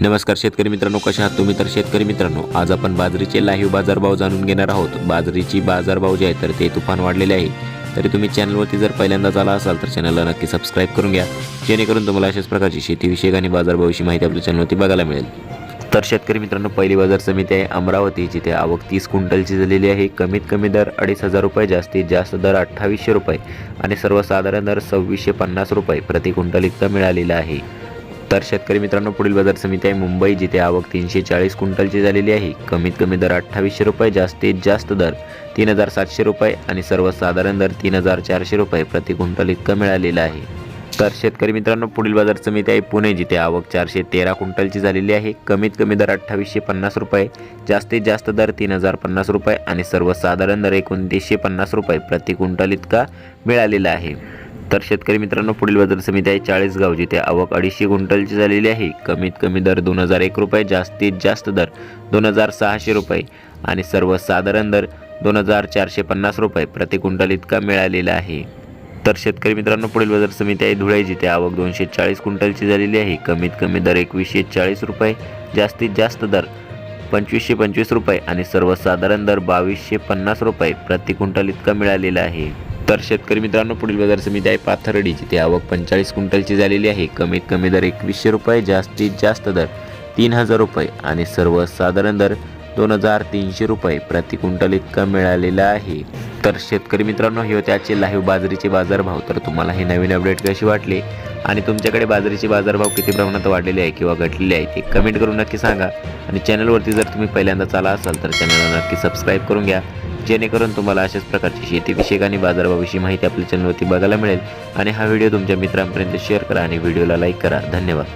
नमस्कार शेतकरी मित्रांनो कशा आहात तुम्ही? तर शेतकरी मित्रांनो आज आपण बाजरीचे लाईव्ह बाजारभाव जाणून घेणार आहोत. बाजरीची बाजारभाव जे आहे तर ते तुफान वाढलेले आहे. तरी तुम्ही चॅनलवरती जर पहिल्यांदाच आला असाल तर चॅनलला नक्की सबस्क्राईब करून घ्या. जेणेकरून तुम्हाला अशाच प्रकारची शेतीविषयक आणि बाजारभावाची माहिती आपल्या चॅनलवरती बघायला मिळेल. तर शेतकरी मित्रांनो पहिली बाजार समिती आहे अमरावती जिथे आवक तीस क्विंटलची झालेली आहे. कमीत कमी दर अडीच हजार रुपये जास्तीत जास्त दर अठ्ठावीसशे रुपये आणि सर्वसाधारण दर सव्वीसशे पन्नास रुपये प्रति क्विंटल इतका मिळालेला आहे. तर शेतकरी मित्रांनो पुढील बाजार समिती आहे मुंबई जिथे आवक तीनशे चाळीस क्विंटलची झालेली आहे. कमीत कमी दर अठ्ठावीसशे रुपये जास्तीत जास्त दर तीन हजार सातशे रुपये आणि सर्वसाधारण दर तीन हजार चारशे रुपये प्रति क्विंटल इतका मिळालेलं आहे. तर शेतकरी मित्रांनो पुढील बाजार समिती आहे पुणे जिथे आवक चारशे तेरा क्विंटलची झालेली आहे. कमीत कमी दर अठ्ठावीसशे पन्नास रुपये जास्तीत जास्त दर तीन हजार पन्नास रुपये आणि सर्वसाधारण दर एकोणतीसशे पन्नास रुपये प्रति क्विंटल इतका मिळालेला आहे. तर शेतकरी मित्रांनो पुढील बाजार समिती आहे चाळीसगाव जिथे आवक अडीचशे क्विंटलची झालेली आहे. कमीत कमी दर दोन हजार एक रुपये जास्तीत जास्त दर दोन हजार सहाशे रुपये आणि सर्वसाधारण दर दोन हजार चारशे पन्नास रुपये प्रति क्विंटल इतका मिळालेला आहे. तर शेतकरी मित्रांनो पुढील बाजार समिती आहे धुळे जिथे आवक दोनशे चाळीस क्विंटलची झालेली आहे. कमीत कमी दर एकवीसशे चाळीस रुपये जास्तीत जास्त दर पंचवीसशे पंचवीस रुपये आणि सर्वसाधारण दर बावीसशे पन्नास रुपये प्रति क्विंटल इतका मिळालेला आहे. तर शेतकरी मित्रांनो पुढील बाजार समिती आहे पाथर्डी जिथे आवक पंचेचाळीस क्विंटलची झालेली आहे. कमीत कमी दर एकवीसशे रुपये जास्तीत जास्त दर तीन हजार रुपये आणि सर्वसाधारण दर दोन हजार तीनशे रुपये प्रति क्विंटल इतका मिळालेला आहे. तर शेतकरी मित्रांनो हे होते आजचे लाईव्ह बाजरीचे बाजारभाव. तर तुम्हाला हे नवीन अपडेट कशी वाटले आणि तुमच्याकडे बाजरीचे बाजारभाव किती प्रमाणात वाढलेले आहे किंवा घटलेले आहे ते कमेंट करून नक्की सांगा. आणि चॅनलवरती जर तुम्ही पहिल्यांदाच आला असाल तर चॅनलला नक्की सबस्क्राईब करून घ्या. जेणेकरून तुम्हाला अशाच प्रकारची शेतीविषयक आणि बाजारभावाविषयी माहिती आपल्या चॅनलवरती बघायला मिळेल. आणि हा व्हिडिओ तुमच्या मित्रांपर्यंत शेअर करा आणि व्हिडिओला लाईक करा. धन्यवाद.